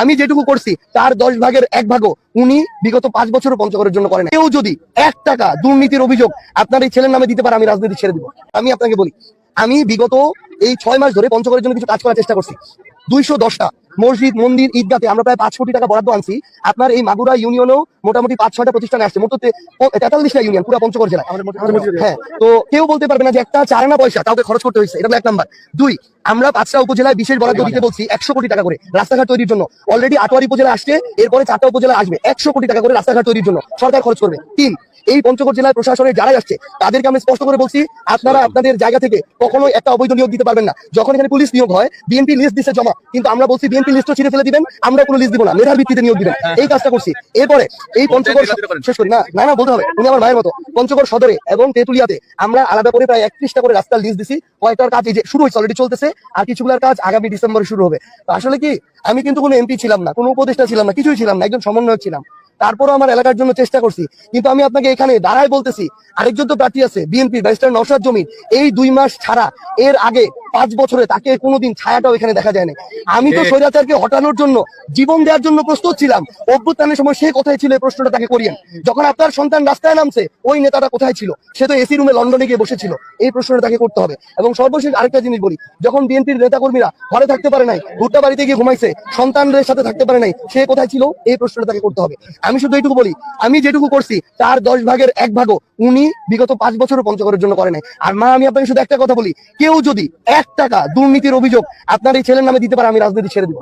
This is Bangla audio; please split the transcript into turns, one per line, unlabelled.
আমি যেটুকু করছি, তার দশ ভাগের এক ভাগও উনি বিগত পাঁচ বছর পঞ্চগড়ের জন্য করেন কেউ যদি এক টাকা দুর্নীতির অভিযোগ আপনার এই ছেলের নামে দিতে পারে, আমি রাজনীতি ছেড়ে দিব। আমি আপনাকে বলি, আমি বিগত এই ছয় মাস ধরে পঞ্চগড়ের জন্য কিছু কাজ করার চেষ্টা করছি। দুইশো দশটা। মসজিদ মন্দির ঈদগাতে আমরা প্রায় পাঁচ কোটি টাকা বরাদ্দ আনছি। আপনার এই মাগুরা ইউনিয়নেও মোটামুটি পাঁচ ছয়টা প্রতিষ্ঠান আসছে। মোট তেতাল্লিশটা ইউনিয়ন পুরো পঞ্চগড় জেলায়। হ্যাঁ তো কেউ বলতে পারবে না যে একটা চারানা পয়সা কাউকে খরচ করতে হয়েছে। এটা এক নাম্বার। দুই আমরা পাঁচটা উপজেলায় বিশেষ বরাদ্দ দিতে বলছি একশো কোটি টাকা করে রাস্তাঘাট তৈরির জন্য। অলরেডি আটোয়ারি উপজেলা আসছে এরপরে চারটা উপজেলা আসবে। একশো কোটি টাকা করে রাস্তাঘাট তৈরির জন্য সরকার খরচ করবে। তিন এই পঞ্চগড় জেলার প্রশাসনের যারাই আসছে তাদেরকে আমি স্পষ্ট করে বলছি আপনারা আপনাদের জায়গা থেকে কখনো একটা অবৈধ নিয়োগ দিতে পারবেন না। যখন এখানে পুলিশ নিয়োগ হয় বিএনপি লিস্ট দিচ্ছে জমা কিন্তু আমরা বলছি বিএনপি লিস্টও ছিঁড়ে ফেলে দিবেন আমরা কোনো লিস্ট দিব না। মেধার ভিত্তিতে নিয়োগ দিবেন। এই কাজটা করছি। এরপরে এই পঞ্চগড় শেষ করি। না না না বলতে হবে। উনি আমার মায়ের মতো। পঞ্চগড় সদরে এবং তেতুলিয়াতে আমরা আলাদা করে প্রায় একত্রিশটা করে রাস্তার লিস্ট দিছি। কয়েকটার কাজ এই যে শুরু হয়েছে অলরেডি চলতেছে। আর কিছুগুলোর কাজ আগামী ডিসেম্বরে শুরু হবে। তো আসলে কি, আমি কিন্তু কোনো এমপি ছিলাম না, কোনো উপদেষ্টা ছিলাম না, কিছুই ছিলাম না, একজন সমন্বয়ক ছিলাম। তারপরও আমার এলাকার জন্য চেষ্টা করছি। কিন্তু আমি আপনাকে এখানে দাঁড়ায় বলতেছি, আরেকজন তো প্রার্থী আছে বিএনপি ব্যারিস্টার নসার জমির এই দুই মাস ছাড়া, এর আগে পাঁচ বছরে তাকে কোনোদিন ছায়াটাও এখানে দেখা যায় না আমি তো স্বৈরাচারকে হটানোর জন্য জীবন দেওয়ার জন্য প্রস্তুত ছিলাম। অভ্যুত্থানের সময় সে কোথায় ছিল এই প্রশ্নটা তাকে করিয়েন। যখন আপনার সন্তান রাস্তায় নামছে ওই নেতাটা কোথায় ছিল? সে তো এসি রুমে লন্ডনে গিয়ে বসেছিল। এই প্রশ্নটা তাকে করতে হবে। এবং সর্বশেষ আরেকটা জিনিস বলি যখন বিএনপির নেতাকর্মীরা ঘরে থাকতে পারে নাই ভুট্টা বাড়িতে গিয়ে ঘুমাইছে সন্তানদের সাথে থাকতে পারে নাই সে কোথায় ছিল? এই প্রশ্নটা তাকে করতে হবে। আমি শুধু এইটুকু বলি আমি যেটুকু করছি তার দশ ভাগের এক ভাগও উনি বিগত পাঁচ বছর পঞ্চগড়ের জন্য করে নাই। আর মা আমি আপনাকে শুধু একটা কথা বলি কেউ যদি এক টাকা দুর্নীতির অভিযোগ। আপনার এই ছেলের নামে দিতে পারে আমি রাজনীতি ছেড়ে দিব।